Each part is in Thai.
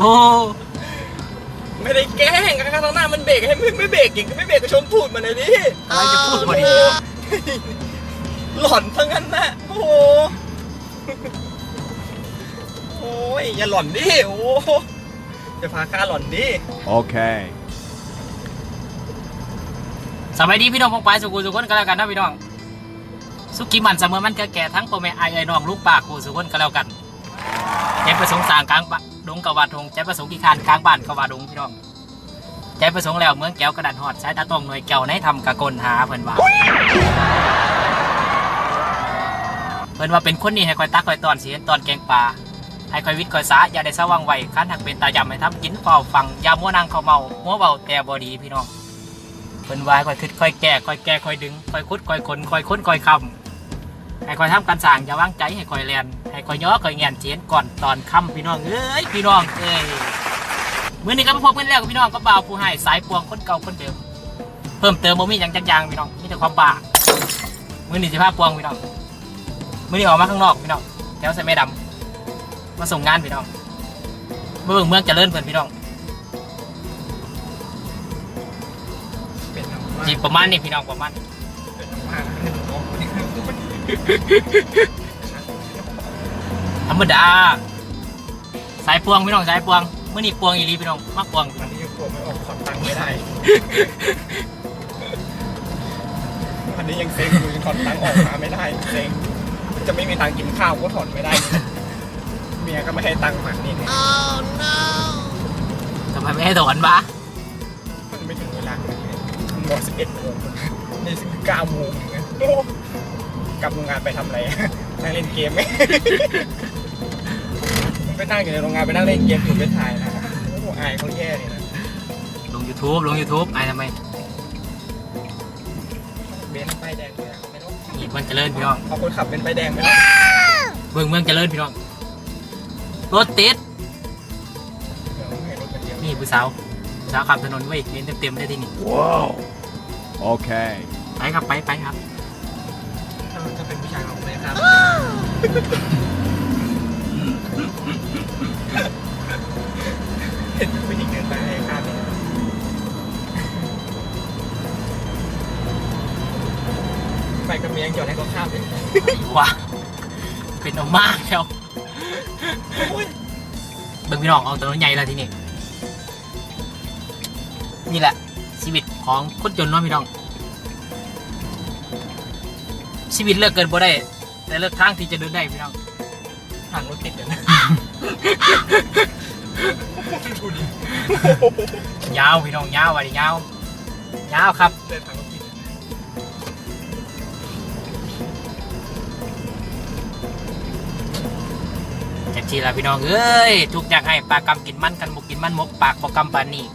โอ้ไม่ได้แกล้งข้างหน้ามันเบรกให้ไม่ไม่เบรกอีกไม่เบรกก็ชนตูดมันเลยดิอะไรจะพูดพอดีหลอนทั้งนั้นนะโอ้โหโอ้ยอย่าหลอนดิโอ้โหจะพาข้าหลอนดิ Okay. สบายดีพี่น้องพงไปสุกุสุคนก็แล้วกันนะพี่น้องสุกิมันเสมอมันก็แก่ทั้งพ่อแม่ไอ้ไอ้น้องลูกปากกูสุคนก็แล้วกันใจประสงค์สร้างกลางบะ ดงกบวาดทงใจประสงค์ที่คานกลางบ้านกบวาดงพี่น้องใจประสงค์แล้วเมืองแก้วกระดานหอดใช้ตาตรงหน่วยแก้วในทำกะกลหาเพิ่นว่าเพิ่นว่าเป็นคนนี้ให้คอยตักคอยตอนสีเห็นตอนแกงปลาให้คอยวิทย์คอยสาอย่าได้สว่างไวคันหักเป็นตายำให้ทำกินเฝ้าฟังยามัวนางเขาเมามัวเบาแต่บอดีพี่น้องเพิ่นว่าคอยคิดคอยแก้คอยแก้คอยดึงคอยคุดคอยขนคอยค้นคอยคำให้คอยทำการสั่งอย่าวางใจให้คอยแลน ให้คอยย่อคอยแงนเจียนก่อนตอนค่ำพี่น้องเอ้ยพี่น้องเอ้ยมื้อนี้ก็มาพบกันแล้วพี่น้องก็บ่าวผู้ให้สายปวงคนเก่าคนเดิมเพิ่มเติมบ่มีหยังจักอย่างพี่น้องมีแต่ความบ้ามื้อนี้สิพาปวงพี่น้องมือนี้ออกมาข้างนอกพี่น้องแถวใส่แม่ดำมาส่งงานพี่น้องมาเบิ่งเมืองเจริญเพื่อนพี่น้องจีบประมาณนี้พี่น้องประมาณ ธรรมดา สายปวงพี่น้องสายปวงเมื่อนี้ปวงอีหลีพี่น้องมาปวงอันนี้ยังกลัวไม่ออกขอตังค์ไม่ได้ อันนี้ยังเซ็งอยู่ยังถอนตังค์ออกมาไม่ได้เซ็งจะไม่มีตังค์กินข้าวก็ถอนไม่ได้ เมียก็ไม่ให้ตังค์มานี่ไงทำไมไม่ให้ถอนบ้ามันไม่ถึงเวลาเลยมันบอกสิบเอ็ดโมงนี่สิบเก้าโมงนะโอ้กลับโรงงานไปทำอะไรนั่งเล่นเกมไหม ไปนั่งอยู่ในโรงงานไปนั่งเล่นเกมอยู่ไปถ่ายนะโอ้โหอายเขาแย่เลยนะลง YouTube ลง YouTube ไอ้ทำไมเบนซ์ป้ายแดงเลยอะไม่รู้นี่เมืองเจริญพี่น้องเอาคนขับเป็นป้ายแดงไหมล่ะเบิ่งเมืองเจริญพี่น้องรถติดเดี๋ยวให้รถมันเดียวนี่ผู้สาวผู้สาวขับถนนไว้ยเห็นเต็มๆได้ที่นี่ Whoa. Okay. ไปครับไปไปครับ ถ้ามันจะเป็นผู้ชายของเลยครับ ผู้หญิงเดินไปให้ข้ามเนี่ยไปกับเมียงจอดให้เขาข้ามเลยว้าเป็นเอามากแล้วโอ้ยเบิ่งพี่น้องเอาถนนใหญ่แล้วทีนี้นี่แหละชีวิตของคนจนเน้องพี่น้อง ชีวิตเลือกเกินบ่ได้ แต่เลือกทางที่จะเดินได้พี่น้องห่างรถติดเลยนะ ยาวพี่น้องยาวว่ะดิยาวยาวครับเดินทางรถติดจากทีละพี่น้องเอ้ยทุกอย่างให้ปลากกำกินมันกันบกกินมันมกปากบกกำปานนี่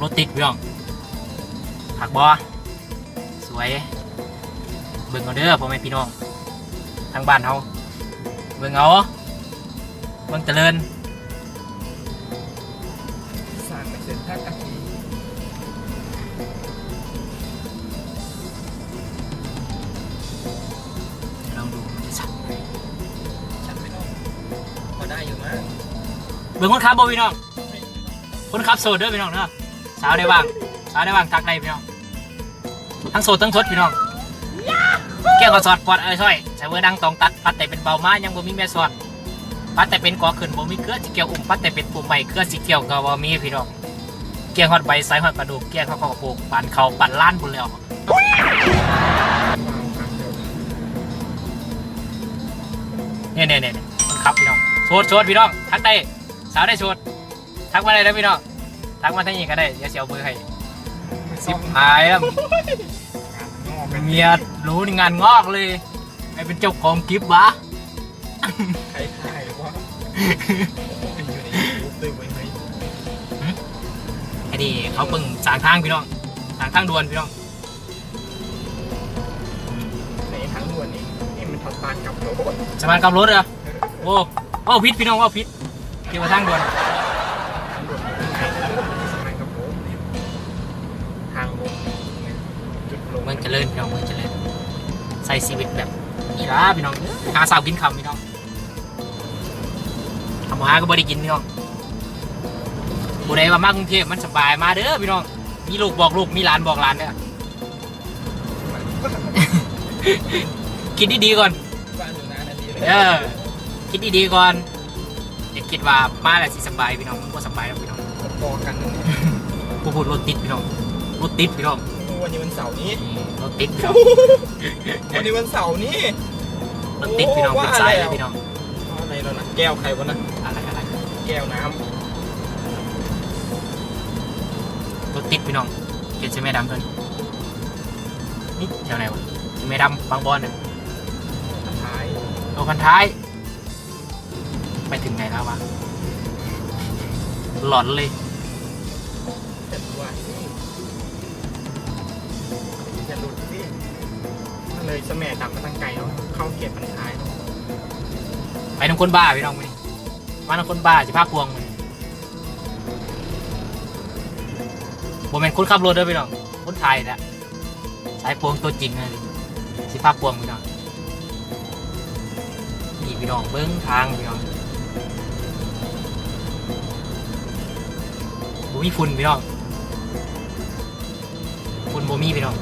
รถติดพี่น้องผักบอสวย เบิ่งเอาเด้อพ่อแม่พี่น้องทางบ้านเฮา เบิ่งเอาเบิ่งเจริญสร้างไม่เสร็จท่ากะทีลองดูมันจะชัดไหมฉันไม่ต้องพอได้อยู่มั้งเบิ่งคนขับบ่พี่น้องคนขับโสดเด้อพี่น้องเด้อสาวได้บ้างสาวได้บ้างทักได้พี่น้องทั้งโสดทั้งทดพี่น้อง แก้วก็สอดปอดเอ้ยช่อยใช้เวอร์ดังตองตัดปัดแต่เป็นเบามายังบ่มีแม่สอดปัดแต่เป็นกอขึ้นบ่มีเครือสิเกี่ยวอุ้มปัดแต่เป็นปุ่มใหม่เครือสิเกี่ยวก็บ่มีพี่น้องเกี่ยวฮอดใบสายฮอดกระดูกเกี่ยวเข้ากระโปรงปั่นเข่าปั่นล้านพุ่นแล้วเนี่ยเนี่ยเนี่ยคนขับพี่น้องโชดโชดพี่น้องทักได้สาวได้โชดทักมาได้แล้วพี่น้องทักมาทางนี้ก็ได้เดี๋ยวเสียวเบอร์ให้สิบหายแล้วงอก เป็นเมียรู้นี่งานงอกเลยไอ้เป็นเจ้าของคลิปวะใครถ่ายวะเป็นอยู่ในยูทูบด้วยเว้ยเฮ้ยไอ้นี่เขาเพิ่งสร้างทางพี่น้องสร้างทางด่วนพี่น้องในทางด่วนนี่นี่มันทอดปานกับโรบอทสะพานกับรถเหรอโว้ว้าวพิษพี่น้องว้าวพิษเกี่ยวกับทางด่วน มืองเจริญพี่น้องเมืองเจริญใส่ชีวิตแบบนี่ล่ะพี่น้องหาสาวกินคำพี่น้องทำหาก็บ่ได้กินพี่น้องผู้ใดว่ามากรุงเทพมันสบายมาเด้อพี่น้องมีลูกบอกลูกมีหลานบอกหลานเด้อคิดดีๆก่อนบ้านอยู่นะนาทีเลยเออคิดดีๆก่อนอย่าคิดว่ามาแล้วสิสบายพี่น้องมันก็สบายแล้วพี่น้องพอกันนั่นแหละผู้พูดรถติดพี่น้องรถติดพี่น้อง วันนี้วันเสาร์นี้รถติดพี่น้องวันนี้วันเสาร์นี้รถติดพี่น้องโอ้เป็นว่าสายแล้เลวยพี่น้องอะไรแล้วนะแก้วใครวะนะอะไรอะไรแก้วน้รถติดพี่น้องเห็นใช่ไหมดำตัวนี้นี่แถวไหนวะใช่ไหมดำบางบอนเนี่ยำท้ายเอาพันท้าย ไปถึงไหนแล้ววะหลอนเลยแต่ว่าอย่า เลยสแมัยดำมาตั้งไกลแล้วเข้าเกียร์พันท้ายไปน้ำคนบ้าพี่น้องมานี่มาน้ำคนบ้าสิภาคพวงมานี่ผมเป็นคนขับรถด้วยพี่น้องคนไทยแหละสายพวงตัวจริงเลยสิภาคพวงพี่น้องนี่พี่น้องเบิ้งทางพี่น้องบ่มีฝุ่นพี่น้องฝุ่นบ่มีพี่น้อง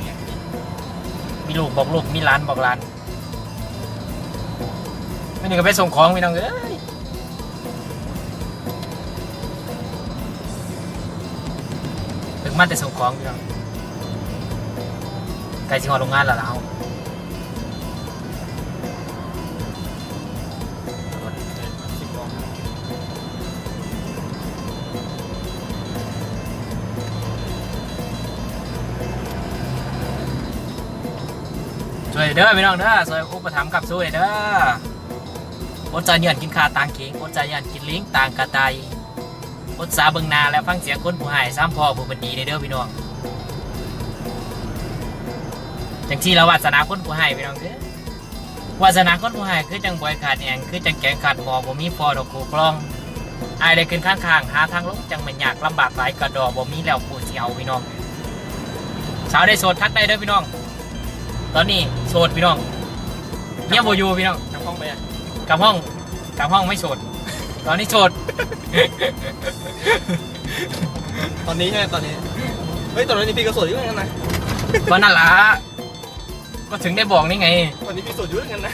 มียมีลูกบอกลูก มีร้านบอกร้านไม่นี่ก็ไปส่งของพี่น้องเอ้ยถึงมาแต่ส่งของพี่น้องไกลสิงหอโรงงานแล้วเรา วยเด้อพี่น้องเด้อช่วยอุปถัมภ์กับช่วยเด้ออดใจเยือนกินขาต่างเข่งอดใจเยือนกินลิงต่างกระไตอดสาเบิงนาและฟังเสียงคนผู้หายซ้ำพ่อผู้บันดีเด้อพี่น้องจังที่เราวาสนาคนผู้หายพี่น้องเด้อวาสนาคนผู้หายคือจังบอยขาดแองคือจังแกงขาดหมอบ่มีฟอดอกกูกล้องอายได้ขึ้นข้างข้างหาทางลงจังมันยากลำบากหลายกระดอบ่มีแล้วผู้สิเอาพี่น้องสาวได้โสดทักได้เด้อพี่น้อง ตอนนี้โสดพี่น้องเงียบโบอยูพี่น้องทำห้องไปอะกลับห้องกลับห้องไม่โสด ตอนนี้โสด ตอนนี้ใช่ไหมตอนนี้ เฮ้ยตอนนี้พี่ก็โสดอยู่เหมือนกันนะ ก็นั่นละก็ถึงได้บอกนี่ไงตอนนี้พี่โสดอยู่เหมือนกันนะ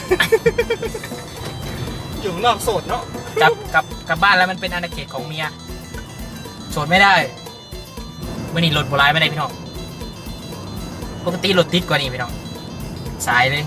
อยู่ข้างนอกโสดเนาะ กลับกลับกลับบ้านแล้วมันเป็นอาณาเขตของเมียโสดไม่ได้มื่อนี้รถโบราณไม่ได้พี่น้องปกติรถติดกว่านี้พี่น้อง สายเลย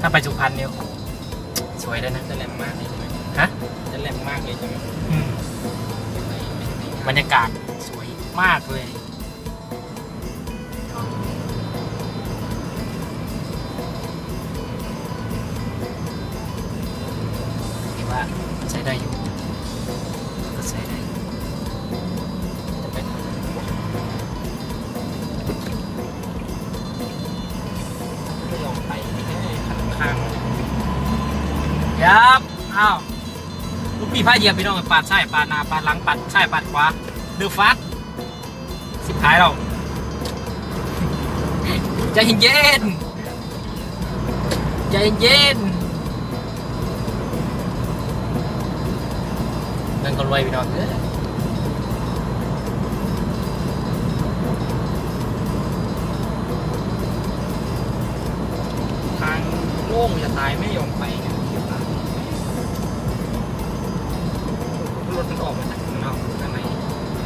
ถ้าไปสุพรรณเนี่ยโอ้โหสวยเลยนะจะแหลมมากเลยใช่ไหมฮะจะแหลมมากเลยใช่ไหมอืมบรรยากาศสวยมากเลย ยับอ้าวลูกพี่พาเยียบพี่น้องปาดใช่ปาดหน้าปาดหลังปาดใช่ปาดขวาเดือฟัดสิบหายเราใจเย็นใจเย็นเงินก็รวยพี่น้องเออทางโล่งจะตายไหม มันออกมาจากข้างนอกข้างใน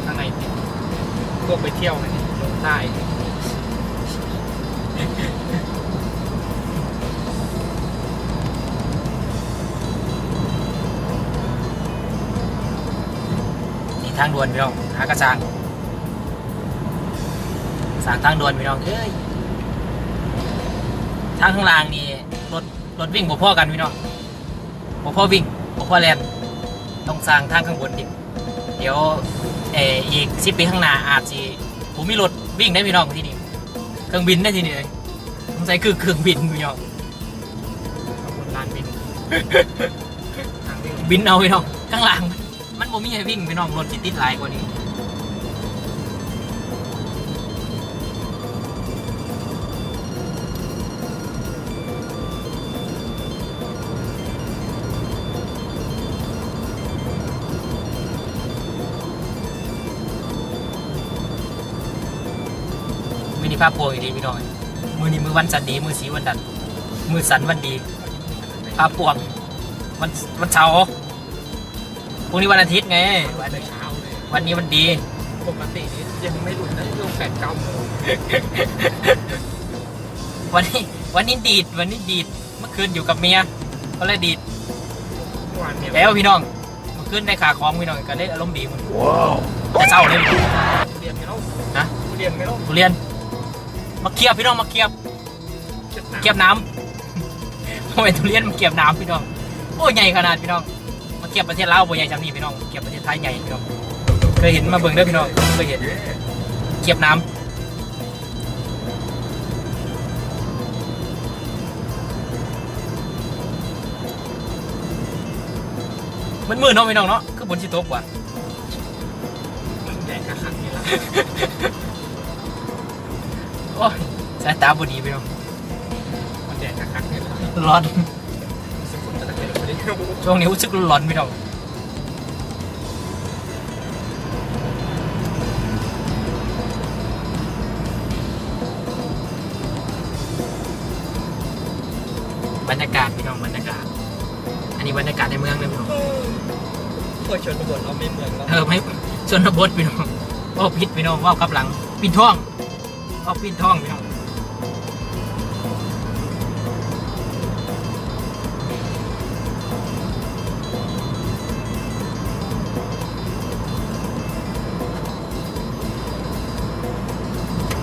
ข้างในติดพวกไปเที่ยวไงลงใต้นี่ทางด่วนพี่น้องหากระซังสางทางด่วนพี่น้องเอ้ยทางข้างล่างนี่รถรถวิ่งบ่พอกันพี่น้องบ่พอวิ่งบ่พอแลน ต้องสร้างทางข้างบนอีกเดี๋ยวเอออีกสิปีข้างหน้าอาจสิผมมีรถวิ่งได้พี่น้องที่นี่เครื่องบินได้ที่นี่เลยสงสัยคือเครื่องบินพี่น้องขบวนลานบินทางวิ่งบินเอาพี่น้องข้างล่างมันบ่มีให้วิ่งพี่น้องรถสิติดหลายกว่านี้าพโปรอีกทีพี่น้องมือนี้มือวันสันดีมือสีวันดันมือสันวันดีภาพปวงวันวันเสาร์พรุ่งนี้วันอาทิตย์ไง วันเช้าเลยวันนี้วันดีปกตินี่ยังไม่หลุดนะช่วงแปดเก้าโมงวันนี้วันนี้ดีดวันนี้ดีดเมื่อคืนอยู่กับเมียก็เลยดีดเมื่อวานเนี่ยแล้วพี่น้องเมื่อคืนได้ขาของพี่น้องก็เลยอารมณ์ดีหมด Whoa. แต่เศร้าเลยพี่น้องเรียนไม่ต้องนะเรียนไม่ต้องทุเรียน มาเคียบพี่น้องมาเคียบเคียบน้ำทำไมทุเรียนมาเคียบน้ำพี่น้องโอ้ใหญ่ขนาดพี่น้องมาเคียบประเทศลาวบ่ใหญ่จำนี่พี่น้องเคียบประเทศไทยใหญ่พี่น้องเคยเห็นมาเบิ่งเด้อพี่น้องเคยเห็นเคียบน้ำมันมืดเนาะพี่น้องเนาะคือบนชิโต๊ะกว่ามันแดกกระขันนี่ละ โอ้ยสายตาบดีพี่น้องมันแดกกระขันนี่ละร้อนสกุลจะได้เป็นคนที่ช่วงนี้รู้สึกร้อนพี่น้องบรรยากาศพี่น้องบรรยากาศ อันนี้บรรยากาศในเมืองเลยพี่น้องเพื่อชนบทเราไม่เหมือนเราเออไม่ชนบทพี่น้องว่าวพิษพี่น้องว่าวกับหลังปินท่อง ว่าปินท่องพี่น้อง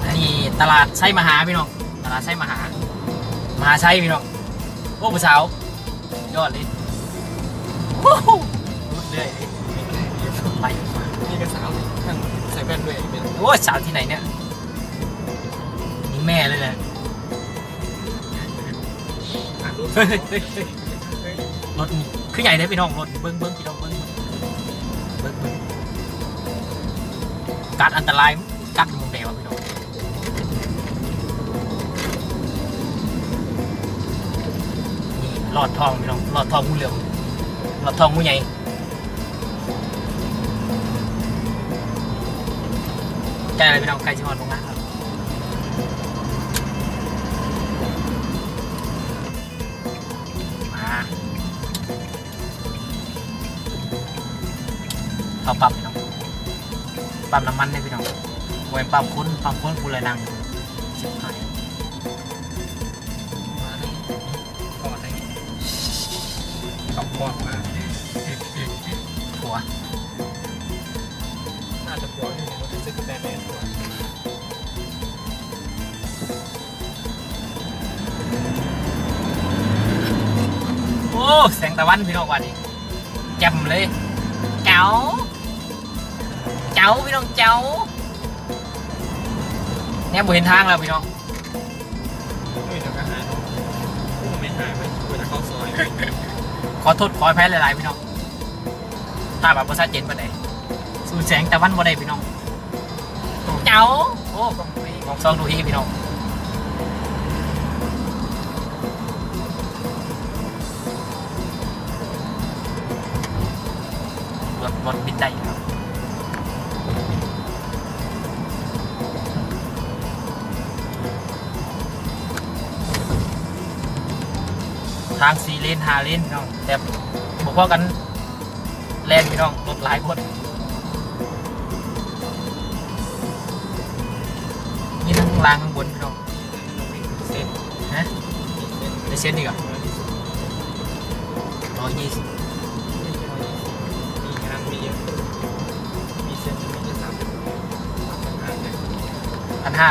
อันนี้ตลาดไส้มหาพี่น้อง ตลาดไส้มหา มหาไส้พี่น้องโอ้ผู้สาวยอดเลยโอ้โหรุดเรื่อยเลยไปมามีกระสาวใส่แว่นด้วยเป็นโอ้สาวที่ไหนเนี่ย แม่เลยแหละรถนี่คือใหญ่เลยพี่น้องรถเบิ้งเบิ้งพี่น้องเบิ้งเบิ้งเบิ้งการอันตรายกัดมุมแดงวพี่น้องนี่หลอดทองพี่น้องหลอดทองงูเหลือมหลอดทองงูใหญ่ใกล้อะไรพี่น้องใกล้ชิมอนตรงนั้นครับมา เอาปั๊มพี่น้องปั๊มน้ำมันเลยพี่น้องเวนปั๊มคุ้นปั๊มคุ้นกูเลยนั่งชิบหายมาเลยก่อนเลยสองก่อนมาหัวน่าจะปวดอยู่ในรถซื้อกับแบรนด์แบรนด์ตัวโอ้แสงตะวันพี่น้องวันนี้แจ่มเลยเจ้า เจ้าพี่น้องเจ้าเนี่ยบ่เห็นทางแล้วพี่น้องอุ้ยเดี๋ยวก็หายอู้ไม่หายไปกูจะเข้าซอยขอโทษขออภัยหลายๆพี่น้องถ้าแบบภาษาเจนปานใดสู่แสงตะวันบ่ได้พี่น้องเจ้าโอ้ของของซองดูฮีพี่น้องรถรถบินได้อยู่ครับ ทางสี่เลนห้าเลนพี่น้องแต่บอกว่ากันแลนพี่น้องรถหลายคนมีทั้งล่างข้างบนพี่น้องเส้นฮะในเส้นนี่ก่อนร้อยยี่สิบมีงานมีเยอะมีเส้นมีเยอะสามสิบสามพันห้าพันห้า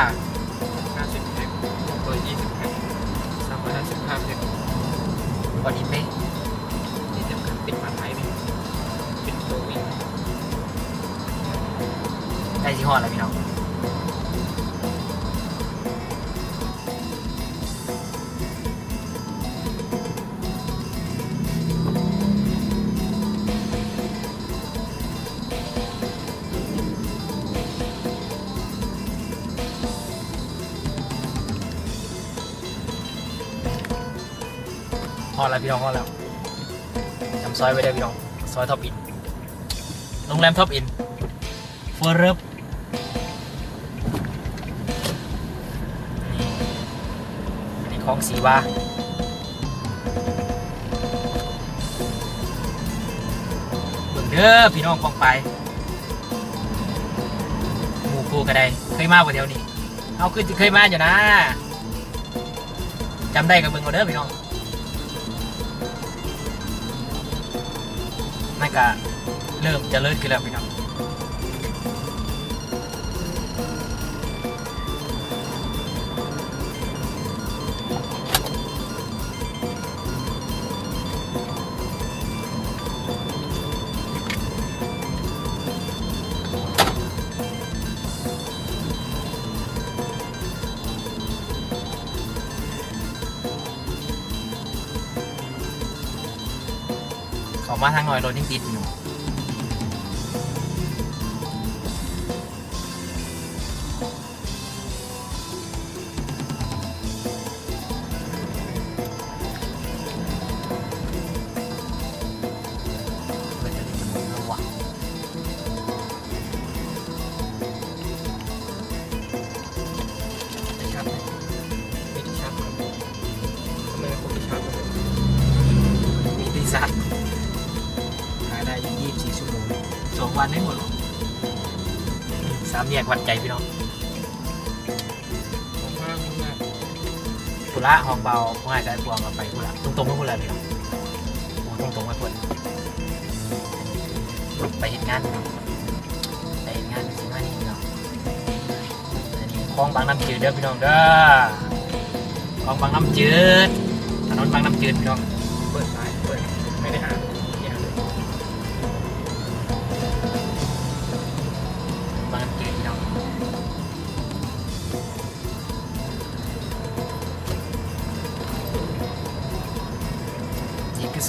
ห้าสิบแพ็คตัวยี่สิบแพ็คสามร้อยห้าสิบห้าแพ็ค พอดีเป๊ะที่สำคัญปิดมาไท้ายนี่ปิดตัววิ่งได้ที่ห้ออะไรพี่น้อง พอแล้วพี่น้องพอแล้วจำซอยไว้ได้พี่น้อง ซอยท็อปอิน โรงแรมท็อปอินเฟอร์เรบนี่ของสีวาเบิ่งเด้อพี่น้องกองไป หมู่กูก็ได้ เคยมาบ่เดียวนี้เอาคือเคยมาอยู่นะจำได้กับเบิ่งเอาเด้อพี่น้อง นั่นก็เริ่มจะเลิศขึ้นแล้วพี่น้อง เขามาทางหน่อยรถยังติดอยู่ วัดใจพี่น้องผมว่ามันน่าพุระห้องเบาง่ายใจพวงเราไปพุระตรงๆไม่พูดอะไรพี่น้องโอ้ตรงๆไม่พูดไปเห็นงานพี่น้องไปเห็นงานสิมานี่พี่น้องอันนี้คลองบางน้ำจืดเด้อพี่น้องเด้อคลองบางน้ำจืดถนนบางน้ำจืดพี่น้อง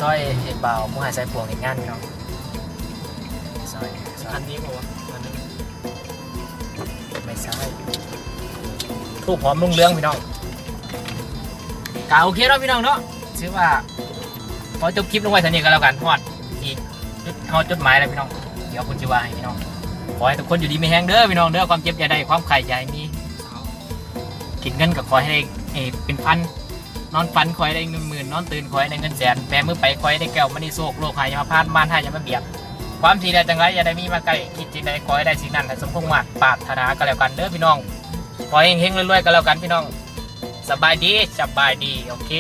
ซอยเห็ดเบามุ่งหายใจพวงเห็นงานพี่น้องซอยซอยอันนี้บอกว่าอันนั้นไม่ใช่ทูบหอมลุงเรืองพี่น้องกาโอเคแล้วพี่น้องเนาะถือว่าขอจบคลิปลงไว้เท่านี้ก็แล้วกันฮอดอีกจุดฮอดจุดหมายแล้วพี่น้อง เดี๋ยวคุณจะว่าให้พี่น้อง ขอให้ทุกคนอยู่ดีไม่แห้งเด้อพี่น้องเด้อความเจ็บอย่าได้ความไข่อย่าให้มีสาวกินเงินกับขอให้ได้เอ่อเป็นพัน นอนฝันคอยได้เงินหมื่นนอนตื่นคอยได้เงินแสนแปรมือไปคอยได้แก้วมันนี่โศกโลกหายอยามาพลาดบ้านหายอยามาเบียดความทีใดจังไรอย่าได้มีมาไกลคิดจริงใดคอยได้สิ่งนั้นให้สมพงษ์มาตรปาดธนาก็แล้วกันเด้อพี่น้องคอยเฮงเฮงๆรวยๆก็แล้วกันพี่น้องสบายดีสบายดีโอเค